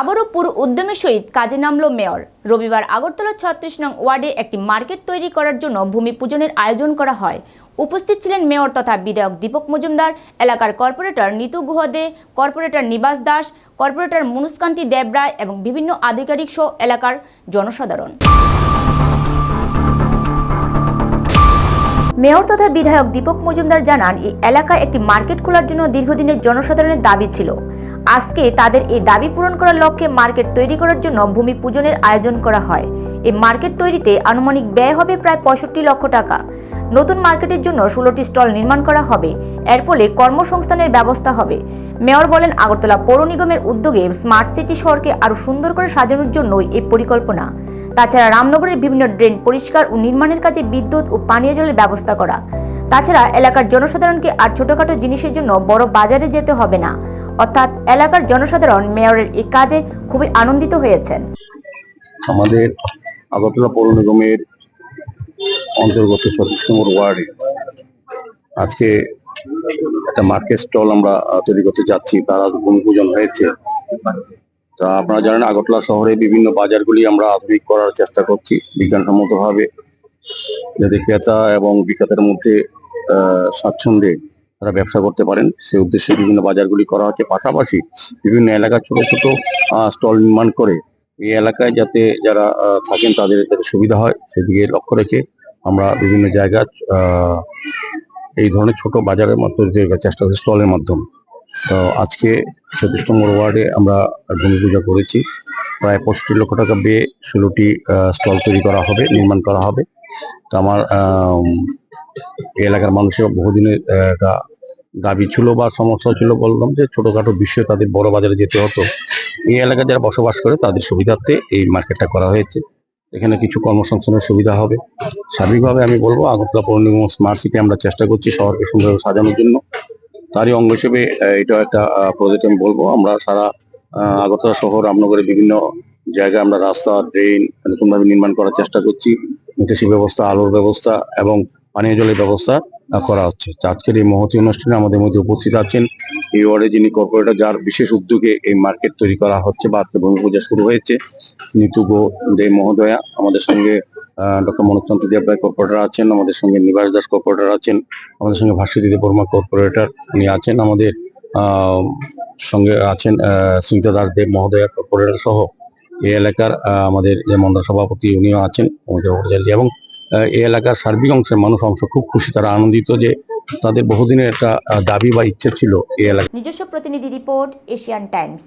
আবারও পুরো উদ্যমের সহিত কাজে নামল মেয়র। রবিবার আগরতলা ছত্রিশ নং ওয়ার্ডে একটি মার্কেট তৈরি করার জন্য ভূমি পূজনের আয়োজন করা হয়। উপস্থিত ছিলেন মেয়র তথা বিধায়ক দীপক মজুমদার, এলাকার corporator Nitu Guha De corporator Nibas Das, corporator মনুষ্কান্তি Debray এবং বিভিন্ন আধিকারিক সহ এলাকার জনসাধারণ। মেয়র তথা বিধায়ক দীপক মজুমদার জানান, এই এলাকায় একটি মার্কেট খোলার জন্য দীর্ঘদিনের জনসাধারণের দাবি ছিল। আজকে তাদের এই দাবি পূরণ করার লক্ষ্যে মার্কেট তৈরি করার জন্য ভূমি পূজনের আয়োজন করা হয়। এই মার্কেট তৈরিতে আনুমানিক ব্যয় হবে প্রায় পঁয়ষট্টি লক্ষ টাকা। নতুন মার্কেটের জন্য ষোলোটি স্টল নির্মাণ করা হবে। এর ফলে কর্মসংস্থানের ব্যবস্থা হবে। মেয়র বলেন, আগরতলা পৌর নিগমের উদ্যোগে স্মার্ট সিটি শহরকে আরও সুন্দর করে সাজানোর জন্যই এই পরিকল্পনা। তাছাড়া রামনগরের বিভিন্ন ড্রেন পরিষ্কার ও নির্মাণের কাজে বিদ্যুৎ ও পানীয় জলের ব্যবস্থা করা। তাছাড়া এলাকার জনসাধারণকে আর ছোটখাটো জিনিসের জন্য বড় বাজারে যেতে হবে না। অর্থাৎ এলাকার জনসাধারণ মেয়রের এই কাজে খুবই আনন্দিত হয়েছেন। আমাদের আগরতলা পৌর নিগমের অন্তর্গত ছত্রিশ নম্বর ওয়ার্ডে আজকে একটা মার্কেট স্টল আমরা তৈরি করতে যাচ্ছি। তার আজ ভূমি পূজন হয়েছে। তা আপনারা জানেন আগরতলা শহরে বিভিন্ন বাজারগুলি আমরা আধুনিক করার চেষ্টা করছি বিজ্ঞানসম্মত ভাবে যাতে ক্রেতা এবং বিক্রেতার মধ্যে স্বাচ্ছন্দ্যে তারা ব্যবসা করতে পারেন। সেই উদ্দেশ্যে বিভিন্ন বাজারগুলি করা হচ্ছে। পাশাপাশি বিভিন্ন এলাকার ছোট ছোট স্টল নির্মাণ করে এই এলাকায় যাতে যারা থাকেন তাদের যাতে সুবিধা হয় সেদিকে লক্ষ্য রেখে আমরা বিভিন্ন জায়গায় আহ, এই ধরনের ছোট বাজারের করার চেষ্টা করছি স্টলের মাধ্যমে। তো আজকে চব্বিশ নম্বর ওয়ার্ডে আমরা ভূমি পূজা করেছি। প্রায় পঁয়ষট্টি লক্ষ টাকা ব্যয়ে ষোলোটি স্টল তৈরি করা হবে নির্মাণ করা হবে। তো আমার এলাকার মানুষের বহুদিনের একটা দাবি ছিল বা সমস্যা ছিল বললাম যে ছোটখাটো বিষয়ে তাদের বড় বাজারে যেতে হতো। এই এলাকায় যারা বসবাস করে তাদের সুবিধার্থে এই মার্কেটটা করা হয়েছে। এখানে কিছু কর্মসংস্থানের সুবিধা হবে। স্বাভাবিকভাবে আমি বলব, আগরতলা পৌর নিগম স্মার্ট সিটি আমরা চেষ্টা করছি শহরকে সুন্দরভাবে সাজানোর জন্য। তারই অঙ্গ হিসেবে এটা একটা প্রজেক্ট আমি বলব। আমরা সারা আগরতলা শহর রামনগরে বিভিন্ন জায়গায় আমরা রাস্তা ড্রেন নতুনভাবে নির্মাণ করার চেষ্টা করছি। নিকাশি ব্যবস্থা, আলোর ব্যবস্থা এবং পানীয় জলের ব্যবস্থা করা হচ্ছে। আজকের এই মহতী অনুষ্ঠানে আমাদের মধ্যে উপস্থিত আছেন এই ওয়ার্ডে যিনি কর্পোরেটর যার বিশেষ উদ্যোগে এই মার্কেট তৈরি করা হচ্ছে বা আজকে ভূমি পূজা শুরু হয়েছে, নিতু গো দে মহোদয়া, আমাদের সঙ্গে ডক্টর মনোকান্ত দেবরায় কর্পোরেটর আছেন, আমাদের সঙ্গে নিবাস দাস কর্পোরেটর আছেন, আমাদের সঙ্গে ভাস্বতী বর্মা কর্পোরেটর উনি আছেন, আমাদের সঙ্গে আছেন সুমিতা দাস দেব মহোদয়া কর্পোরেটর সহ এই এলাকার আমাদের যে মন্ডল সভাপতি উনিও আছেন এবং এই এলাকার সার্বিক অংশের মানুষ অংশ খুব খুশি, তারা আনন্দিত যে তাদের বহুদিনের একটা দাবি বা ইচ্ছে ছিল এই এলাকা নিজস্ব প্রতিনিধি রিপোর্ট, এশিয়ান টাইমস।